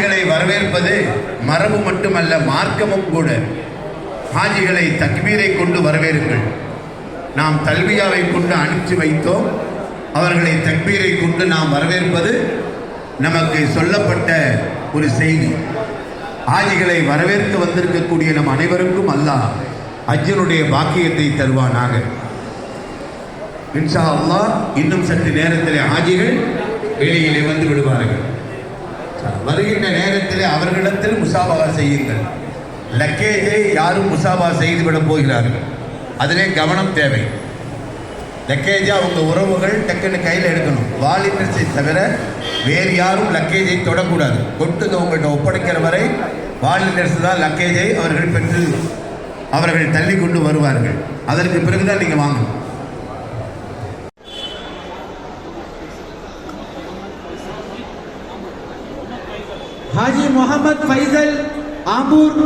ஹாஜிகளை வரவேற்பது மரபு மட்டுமல்ல மார்க்கமும் கூட. ஹாஜிகளை தக்பீரை கொண்டு வரவேறுங்கள். நாம் தல்வியாவை கொண்டு அனுப்பிச்சு வைத்தோம். அவர்களை தக்பீரை கொண்டு நாம் வரவேற்பது நமக்கு சொல்லப்பட்ட ஒரு செய்தி. ஆஜிகளை வரவேற்க வந்திருக்கக்கூடிய நம் அனைவருக்கும் அல்லாஹ் அஜ்ஜனுடைய பாக்கியத்தை தருவானாக. இன்ஷா அல்லாஹ் இன்னும் சற்று நேரத்தில் ஆஜிகள் வெளியிலே வந்து விடுவார்கள். வருகின்ற நேரத்தில் அவர்களிடத்தில் முசாபா செய்யுங்கள். லக்கேஜை யாரும் முசாபா செய்துவிட போகிறார்கள். அதிலே கவனம் தேவை. லக்கேஜை அவங்க உறவுகள் டக்குன்னு கையில் எடுக்கணும். வாலிபர்ஸை தவிர வேறு யாரும் லக்கேஜை தொடக்கூடாது. கொட்டுது உங்கள்கிட்ட ஒப்படைக்கிற வரை வாலிபர்ஸ் தான் லக்கேஜை அவர்கள் பெற்று அவர்கள் தள்ளி கொண்டு வருவார்கள். அதற்கு பிறகுதான் நீங்கள் வாங்கணும். ஹாஜி முகமது ஃபைசல் ஆம்பூர்.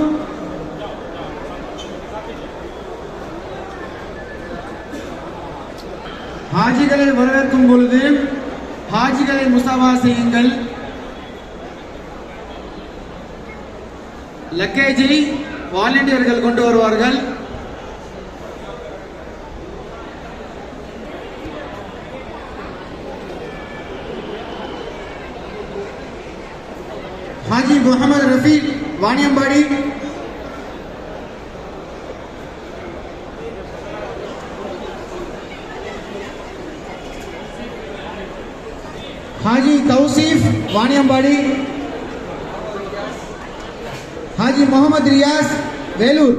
ஹாஜிகளை வரவேற்கும் பொழுது ஹாஜிகளை முசாவா செய்யுங்கள். லக்கேஜை வாலண்டியர்கள் கொண்டு வருவார்கள். हाजी मोहम्मद रफीक वाणियम्बाड़ी हाजी तौसीफ वाणियम्बाड़ी हाजी मोहम्मद रियाज वेलूर।